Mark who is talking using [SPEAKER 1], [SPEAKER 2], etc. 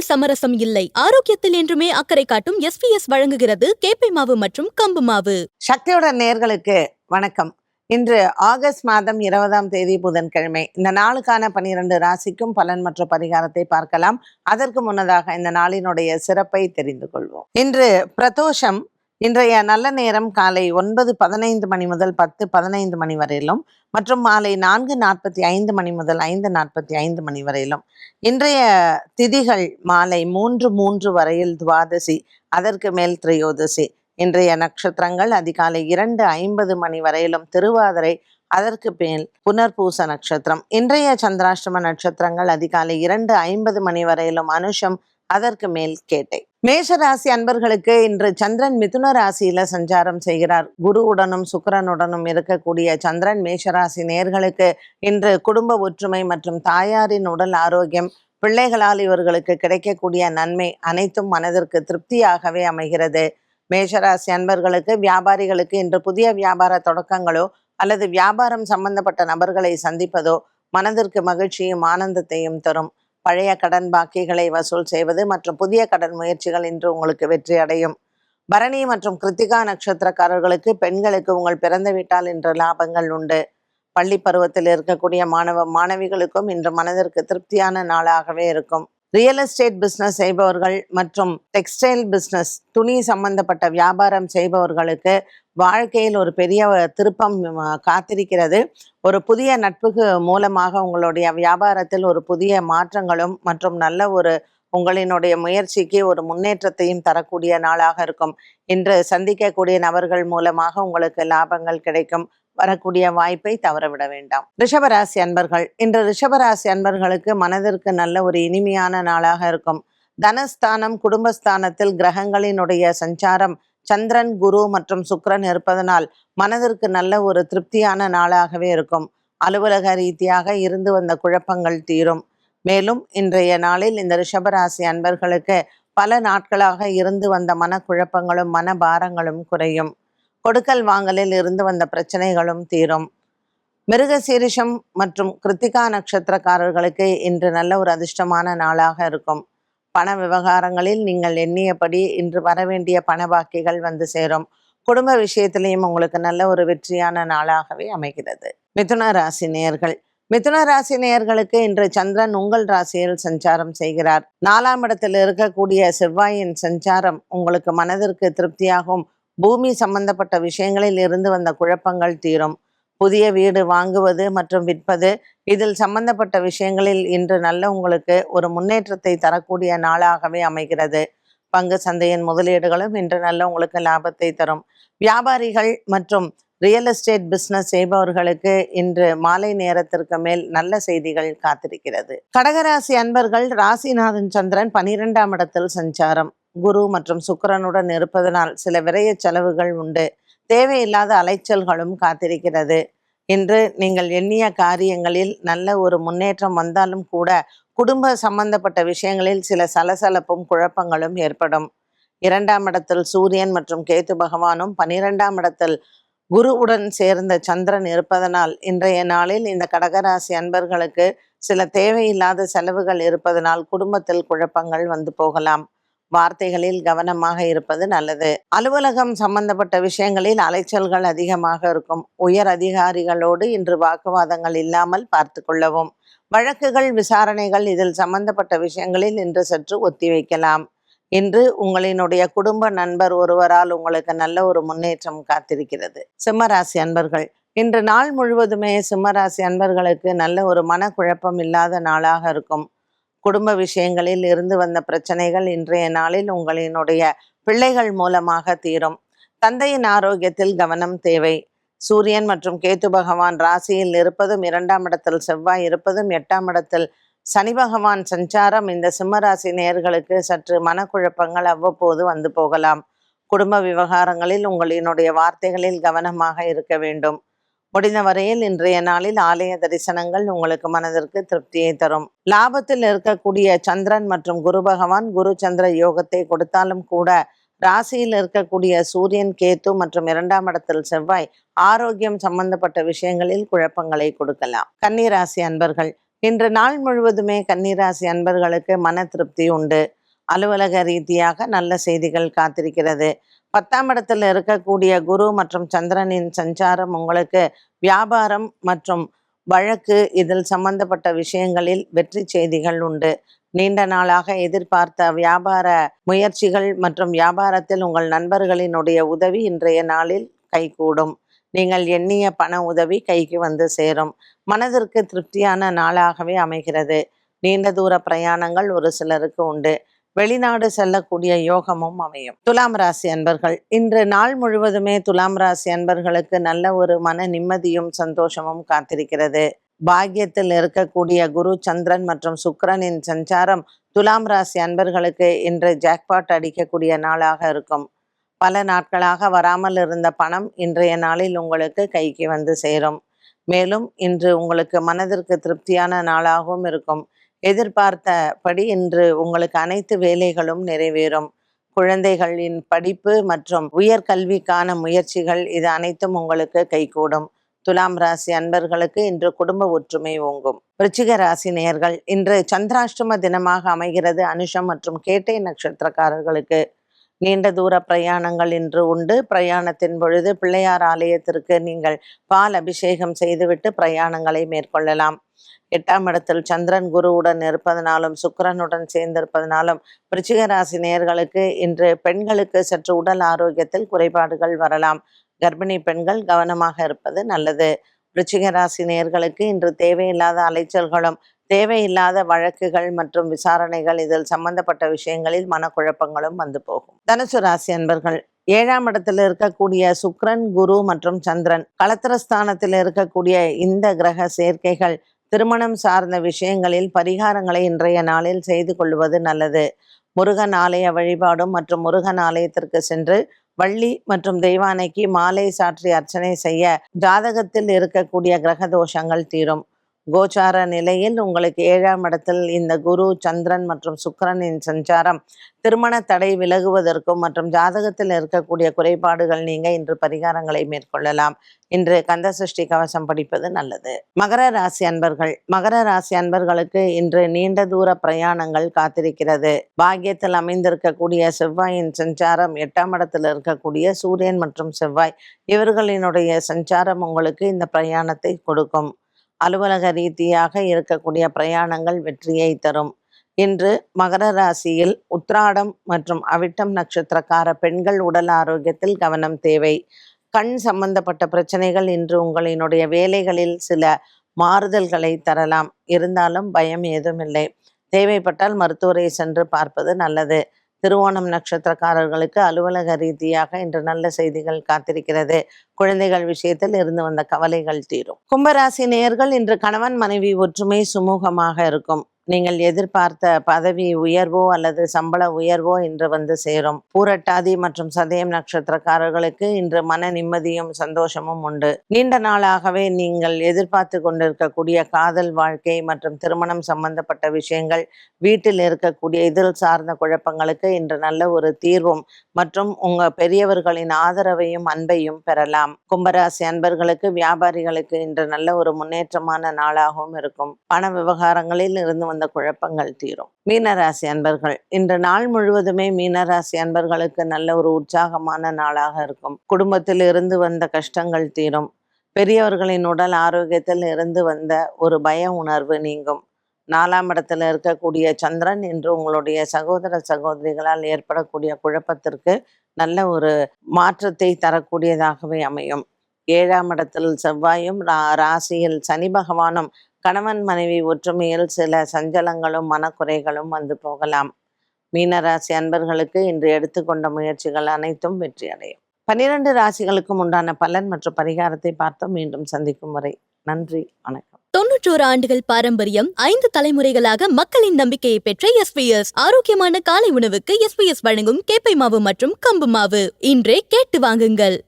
[SPEAKER 1] உணவில் சமரசம் இல்லை. ஆரோக்கியத்தில் என்றுமே அக்கறை காட்டும் எஸ் பி எஸ் வழங்குகிறது கேப்பை மாவு மற்றும் கம்பு மாவு.
[SPEAKER 2] சக்தியோட நேர்களுக்கு வணக்கம். இன்று ஆகஸ்ட் மாதம் இருபதாம் தேதி புதன்கிழமை. இந்த நாளுக்கான பனிரெண்டு ராசிக்கும் பலன் மற்றும் பரிகாரத்தை பார்க்கலாம். அதற்கு முன்னதாக இந்த நாளினுடைய சிறப்பை தெரிந்து கொள்வோம். இன்று பிரதோஷம் இன்றைய நல்ல நேரம் காலை ஒன்பது பதினைந்து மணி முதல் பத்து பதினைந்து மணி வரையிலும் மற்றும் மாலை நான்கு நாற்பத்தி ஐந்து மணி முதல் ஐந்து நாற்பத்தி ஐந்து மணி வரையிலும். இன்றைய திதிகள் மாலை மூன்று மூன்று வரையில் துவாதசி அதற்கு மேல் திரையோதசி. இன்றைய நட்சத்திரங்கள் அதிகாலை இரண்டு ஐம்பது மணி வரையிலும் திருவாதிரை அதற்கு மேல் புனர்பூச நட்சத்திரம். இன்றைய சந்திராஷ்டம நட்சத்திரங்கள் அதிகாலை இரண்டு ஐம்பது மணி வரையிலும் அனுஷம் அதற்கு மேல் கேட்டை. மேஷ ராசி அன்பர்களுக்கு இன்று சந்திரன் மிதுன ராசியில சஞ்சாரம் செய்கிறார். குருவுடனும் சுக்கிரனுடனும் இருக்கக்கூடிய சந்திரன் மேஷராசி நேர்களுக்கு இன்று குடும்ப ஒற்றுமை மற்றும் தாயாரின் உடல் ஆரோக்கியம் பிள்ளைகளால் இவர்களுக்கு கிடைக்கக்கூடிய நன்மை அனைத்தும் மனதிற்கு திருப்தியாகவே அமைகிறது. மேஷராசி அன்பர்களுக்கு வியாபாரிகளுக்கு இன்று புதிய வியாபார தொடக்கங்களோ அல்லது வியாபாரம் சம்பந்தப்பட்ட நபர்களை சந்திப்பதோ மனதிற்கு மகிழ்ச்சியும் ஆனந்தத்தையும் தரும். பழைய கடன் பாக்கிகளை வசூல் செய்வது மற்றும் புதிய கடன் முயற்சிகள் இன்று உங்களுக்கு வெற்றி அடையும். பரணி மற்றும் கிருத்திகா நட்சத்திரக்காரர்களுக்கு பெண்களுக்கு உங்கள் பிறந்த வீட்டால் இன்று லாபங்கள் உண்டு. பள்ளி பருவத்தில் இருக்கக்கூடிய மாணவ மாணவிகளுக்கும் இன்று மனதிற்கு திருப்தியான நாளாகவே இருக்கும். ரியல் எஸ்டேட் பிஸ்னஸ் செய்பவர்கள் மற்றும் டெக்ஸ்டைல் பிஸ்னஸ் துணி சம்பந்தப்பட்ட வியாபாரம் செய்பவர்களுக்கு வாழ்க்கையில் ஒரு பெரிய திருப்பம் காத்திருக்கிறது. ஒரு புதிய நட்புக்கு மூலமாக உங்களுடைய வியாபாரத்தில் ஒரு புதிய மாற்றங்களும் மற்றும் நல்ல ஒரு உங்களினுடைய முயற்சிக்கு ஒரு முன்னேற்றத்தையும் தரக்கூடிய நாளாக இருக்கும். இன்று சந்திக்கக்கூடிய நபர்கள் மூலமாக உங்களுக்கு லாபங்கள் கிடைக்கும். வரக்கூடிய வாய்ப்பை தவறவிட வேண்டாம். ரிஷபராசி அன்பர்கள் இன்று ரிஷபராசி அன்பர்களுக்கு மனதிற்கு நல்ல ஒரு இனிமையான நாளாக இருக்கும். தனஸ்தானம் குடும்பஸ்தானத்தில் கிரகங்களினுடைய சஞ்சாரம் சந்திரன் குரு மற்றும் சுக்கரன் இருப்பதனால் மனதிற்கு நல்ல ஒரு திருப்தியான நாளாகவே இருக்கும். அலுவலக ரீதியாக இருந்து வந்த குழப்பங்கள் தீரும். மேலும் இன்றைய நாளில் இந்த ரிஷபராசி அன்பர்களுக்கு பல நாட்களாக இருந்து வந்த மனக்குழப்பங்களும் மன பாரங்களும் குறையும். கொடுக்கல் வாங்கலில் இருந்து வந்த பிரச்சனைகளும் தீரும். மிருக சீரிஷம் மற்றும் கிருத்திகா நட்சத்திரக்காரர்களுக்கு இன்று நல்ல ஒரு அதிர்ஷ்டமான நாளாக இருக்கும். பண விவகாரங்களில் நீங்கள் எண்ணியபடி இன்று வரவேண்டிய பண பாக்கிகள் வந்து சேரும். குடும்ப விஷயத்திலையும் உங்களுக்கு நல்ல ஒரு வெற்றியான நாளாகவே அமைகிறது. மிதுன ராசி நேயர்கள். மிதுன ராசி நேயர்களுக்கு இன்று சந்திரன் உங்கள் ராசியில் சஞ்சாரம் செய்கிறார். நாலாம் இடத்தில் இருக்கக்கூடிய செவ்வாயின் சஞ்சாரம் உங்களுக்கு மனதிற்கு திருப்தியாகும். பூமி சம்பந்தப்பட்ட விஷயங்களில் இருந்து வந்த குழப்பங்கள் தீரும். புதிய வீடு வாங்குவது மற்றும் விற்பது இதில் சம்பந்தப்பட்ட விஷயங்களில் இன்று நல்ல உங்களுக்கு ஒரு முன்னேற்றத்தை தரக்கூடிய நாளாகவே அமைகிறது. பங்கு சந்தையின் முதலீடுகளும் இன்று நல்ல உங்களுக்கு லாபத்தை தரும். வியாபாரிகள் மற்றும் ரியல் எஸ்டேட் பிஸ்னஸ் செய்பவர்களுக்கு இன்று மாலை நேரத்திற்கு மேல் நல்ல செய்திகள் காத்திருக்கிறது. கடகராசி அன்பர்கள் ராசிநாதன் சந்திரன் பனிரெண்டாம் இடத்தில் சஞ்சாரம். குரு மற்றும் சுக்கரனுடன் இருப்பதனால் சில விரைய செலவுகள் உண்டு. தேவையில்லாத அலைச்சல்களும் காத்திருக்கிறது. இன்று நீங்கள் எண்ணிய காரியங்களில் நல்ல ஒரு முன்னேற்றம் வந்தாலும் கூட குடும்ப சம்பந்தப்பட்ட விஷயங்களில் சில சலசலப்பும் குழப்பங்களும் ஏற்படும். இரண்டாம் இடத்தில் சூரியன் மற்றும் கேத்து பகவானும் பனிரெண்டாம் இடத்தில் குருவுடன் சேர்ந்த சந்திரன் இருப்பதனால் இன்றைய நாளில் இந்த கடகராசி அன்பர்களுக்கு சில தேவையில்லாத செலவுகள் இருப்பதனால் குடும்பத்தில் குழப்பங்கள் வந்து போகலாம். வார்த்தைகளில் கவனமாக இருப்பது நல்லது. அலுவலகம் சம்பந்தப்பட்ட விஷயங்களில் அலைச்சல்கள் அதிகமாக இருக்கும். உயர் அதிகாரிகளோடு இன்று வாக்குவாதங்கள் இல்லாமல் பார்த்து கொள்ளவும். வழக்குகள் விசாரணைகள் இதில் சம்பந்தப்பட்ட விஷயங்களில் இன்று சற்று ஒத்திவைக்கலாம் இன்று உங்களினுடைய குடும்ப நண்பர் ஒருவரால் உங்களுக்கு நல்ல ஒரு முன்னேற்றம் காத்திருக்கிறது. சிம்மராசி அன்பர்கள் இன்று நாள் முழுவதுமே சிம்மராசி அன்பர்களுக்கு நல்ல ஒரு மனக்குழப்பம் இல்லாத நாளாக இருக்கும். குடும்ப விஷயங்களில் இருந்து வந்த பிரச்சனைகள் இன்றைய நாளில் உங்களினுடைய பிள்ளைகள் மூலமாக தீரும். தந்தையின் ஆரோக்கியத்தில் கவனம் தேவை. சூரியன் மற்றும் கேத்து பகவான் ராசியில் இருப்பதும் இரண்டாம் இடத்தில் செவ்வாய் இருப்பதும் எட்டாம் இடத்தில் சனி பகவான் சஞ்சாரம். இந்த சிம்மராசி நேர்களுக்கு சற்று மனக்குழப்பங்கள் அவ்வப்போது வந்து போகலாம். குடும்ப விவகாரங்களில் உங்களினுடைய வார்த்தைகளில் கவனமாக இருக்க வேண்டும். முடிந்த வரையில் இன்றைய நாளில் ஆலய தரிசனங்கள் உங்களுக்கு மனதிற்கு திருப்தியை தரும். லாபத்தில் இருக்கக்கூடிய சந்திரன் மற்றும் குரு பகவான் குரு சந்திர யோகத்தை கொடுத்தாலும் கூட ராசியில் இருக்கக்கூடிய சூரியன் கேத்து மற்றும் இரண்டாம் இடத்தில் செவ்வாய் ஆரோக்கியம் சம்பந்தப்பட்ட விஷயங்களில் குழப்பங்களை கொடுக்கலாம். கன்னிராசி அன்பர்கள் இன்று நாள் முழுவதுமே கன்னிராசி அன்பர்களுக்கு மன திருப்தி உண்டு. அலுவலக ரீதியாக நல்ல செய்திகள் காத்திருக்கிறது. பத்தாம் இடத்தில் இருக்கக்கூடிய குரு மற்றும் சந்திரனின் சஞ்சாரம் உங்களுக்கு வியாபாரம் மற்றும் வழக்கு இதில் சம்பந்தப்பட்ட விஷயங்களில் வெற்றி செய்திகள் உண்டு. நீண்ட நாளாக எதிர்பார்த்த வியாபார முயற்சிகள் மற்றும் வியாபாரத்தில் உங்கள் நண்பர்களினுடைய உதவி இன்றைய நாளில் கைகூடும். நீங்கள் எண்ணிய பண உதவி கைக்கு வந்து சேரும். மனதிற்கு திருப்தியான நாளாகவே அமைகிறது. நீண்ட தூர பிரயாணங்கள் ஒரு சிலருக்கு உண்டு. வெளிநாடு செல்லக்கூடிய யோகமும் அமையும். துலாம் ராசி அன்பர்கள் இன்று நாள் முழுவதுமே துலாம் ராசி அன்பர்களுக்கு நல்ல ஒரு மன நிம்மதியும் சந்தோஷமும் காத்திருக்கிறது. பாக்கியத்தில் இருக்கக்கூடிய குரு சந்திரன் மற்றும் சுக்கரனின் சஞ்சாரம் துலாம் ராசி அன்பர்களுக்கு இன்று ஜாக்பாட் அடிக்கக்கூடிய நாளாக இருக்கும். பல நாட்களாக வராமல் இருந்த பணம் இன்றைய நாளில் உங்களுக்கு கைக்கு வந்து சேரும். மேலும் இன்று உங்களுக்கு மனதிற்கு திருப்தியான நாளாகவும் இருக்கும். எதிர்பார்த்தபடி இன்று உங்களுக்கு அனைத்து வேலைகளும் நிறைவேறும். குழந்தைகளின் படிப்பு மற்றும் உயர்கல்விக்கான முயற்சிகள் இது அனைத்தும் உங்களுக்கு கைகூடும். துலாம் ராசி அன்பர்களுக்கு இன்று குடும்ப ஒற்றுமை ஓங்கும். விருச்சிக ராசி நேயர்கள் இன்று சந்திராஷ்டம தினமாக அமைகிறது அனுஷம் மற்றும் கேட்டை நட்சத்திரக்காரர்களுக்கு நீண்ட தூர பிரயாணங்கள் இன்று உண்டு. பிரயாணத்தின் பொழுது பிள்ளையார் ஆலயத்திற்கு நீங்கள் பால் அபிஷேகம் செய்துவிட்டு பிரயாணங்களை மேற்கொள்ளலாம். எட்டாம் இடத்தில் சந்திரன் குருவுடன் இருப்பதனாலும் சுக்கரனுடன் சேர்ந்திருப்பதனாலும் ராசி நேயர்களுக்கு இன்று பெண்களுக்கு சற்று உடல் ஆரோக்கியத்தில் குறைபாடுகள் வரலாம். கர்ப்பிணி பெண்கள் கவனமாக இருப்பது நல்லது. ராசி நேயர்களுக்கு இன்று தேவையில்லாத அலைச்சல்களும் தேவையில்லாத வழக்குகள் மற்றும் விசாரணைகள் இதில் சம்பந்தப்பட்ட விஷயங்களில் மனக்குழப்பங்களும் வந்து போகும். தனுசு ராசி அன்பர்கள் ஏழாம் இடத்தில் இருக்கக்கூடிய சுக்ரன் குரு மற்றும் சந்திரன் களத்திரஸ்தானத்தில் இருக்கக்கூடிய இந்த கிரக சேர்க்கைகள் திருமணம் சார்ந்த விஷயங்களில் பரிகாரங்களை இன்றைய நாளில் செய்து கொள்வது நல்லது. முருகன் ஆலய வழிபாடும் மற்றும் முருகன் ஆலயத்திற்கு சென்று வள்ளி மற்றும் தெய்வானைக்கு மாலை சாற்றி அர்ச்சனை செய்ய ஜாதகத்தில் இருக்கக்கூடிய கிரக தோஷங்கள் தீரும். கோச்சார நிலையில் உங்களுக்கு ஏழாம் இடத்தில் இந்த குரு சந்திரன் மற்றும் சுக்கரனின் சஞ்சாரம் திருமண தடை விலகுவதற்கும் மற்றும் ஜாதகத்தில் இருக்கக்கூடிய குறைபாடுகள் நீங்க இன்று பரிகாரங்களை மேற்கொள்ளலாம். இன்று கந்த சஷ்டி கவசம் படிப்பது நல்லது. மகர ராசி அன்பர்கள். மகர ராசி அன்பர்களுக்கு இன்று நீண்ட தூர பிரயாணங்கள் காத்திருக்கிறது. பாக்கியத்தில் அமைந்திருக்கக்கூடிய செவ்வாயின் சஞ்சாரம் எட்டாம் இடத்தில் இருக்கக்கூடிய சூரியன் மற்றும் செவ்வாய் இவர்களினுடைய சஞ்சாரம் உங்களுக்கு இந்த பிரயாணத்தை கொடுக்கும். அலுவலக ரீதியாக இருக்கக்கூடிய பிரயாணங்கள் வெற்றியை தரும். இன்று மகர ராசியில் உத்ராடம் மற்றும் அவிட்டம் நட்சத்திரக்கார பெண்கள் உடல் ஆரோக்கியத்தில் கவனம் தேவை. கண் சம்பந்தப்பட்ட பிரச்சனைகள் இன்று உங்களினுடைய வேலைகளில் சில மாறுதல்களை தரலாம். இருந்தாலும் பயம் ஏதுமில்லை. தேவைப்பட்டால் மருத்துவரை சென்று பார்ப்பது நல்லது. திருவோணம் நட்சத்திரக்காரர்களுக்கு அலுவலக ரீதியாக இன்று நல்ல செய்திகள் காத்திருக்கிறது. குழந்தைகள் விஷயத்தில் இருந்து வந்த கவலைகள் தீரும். கும்பராசி நேயர்கள் இன்று கணவன் மனைவி ஒற்றுமை சுமூகமாக இருக்கும். நீங்கள் எதிர்பார்த்த பதவி உயர்வோ அல்லது சம்பள உயர்வோ இன்று வந்து சேரும். பூரட்டாதி மற்றும் சதயம் நட்சத்திரக்காரர்களுக்கு இன்று மன நிம்மதியும் சந்தோஷமும் உண்டு. நீண்ட நாளாகவே நீங்கள் எதிர்பார்த்து கொண்டிருக்கக்கூடிய காதல் வாழ்க்கை மற்றும் திருமணம் சம்பந்தப்பட்ட விஷயங்கள் வீட்டில் இருக்கக்கூடிய இதில் சார்ந்த குழப்பங்களுக்கு இன்று நல்ல ஒரு தீர்வும் மற்றும் உங்க பெரியவர்களின் ஆதரவையும் அன்பையும் பெறலாம். கும்பராசி அன்பர்களுக்கு வியாபாரிகளுக்கு இன்று நல்ல ஒரு முன்னேற்றமான நாளாகவும் இருக்கும். பண விவகாரங்களில் இருந்து வந்த குழப்பங்கள் தீரும். மீனராசி அன்பர்கள் இன்று நாள் முழுவதுமே மீனராசி அன்பர்களுக்கு நல்ல ஒரு உற்சாகமான நாளாக இருக்கும். குடும்பத்தில் இருந்து வந்த கஷ்டங்கள் தீரும். பெரியவர்களின் உடல் ஆரோக்கியத்தில் இருந்து வந்த ஒரு பய உணர்வு நீங்கும். நாலாம் இடத்துல இருக்கக்கூடிய சந்திரன் இன்று உங்களுடைய சகோதர சகோதரிகளால் ஏற்படக்கூடிய குழப்பத்திற்கு நல்ல ஒரு மாற்றத்தை தரக்கூடியதாகவே அமையும். ஏழாம் இடத்தில் செவ்வாயும் ரா ராசியில் சனி பகவானும் கணவன் மனைவி ஒற்றுமையில் சில சஞ்சலங்களும் மனக்குறைகளும் வந்து போகலாம். மீனராசி அன்பர்களுக்கு இன்று எடுத்துக்கொண்ட முயற்சிகள் அனைத்தும் வெற்றி அடையும். பன்னிரண்டு ராசிகளுக்கும் உண்டான பலன் மற்றும் பரிகாரத்தை பார்த்தோம். மீண்டும் சந்திக்கும் வரை நன்றி வணக்கம்.
[SPEAKER 1] தொன்னூற்றோரு ஆண்டுகள் பாரம்பரியம் ஐந்து தலைமுறைகளாக மக்களின் நம்பிக்கையை பெற்ற எஸ்பிஎஸ் ஆரோக்கியமான காலை உணவுக்கு எஸ்பிஎஸ் வழங்கும் கேப்பை மாவு மற்றும் கம்பு மாவு. இன்றே கேட்டு வாங்குங்கள்.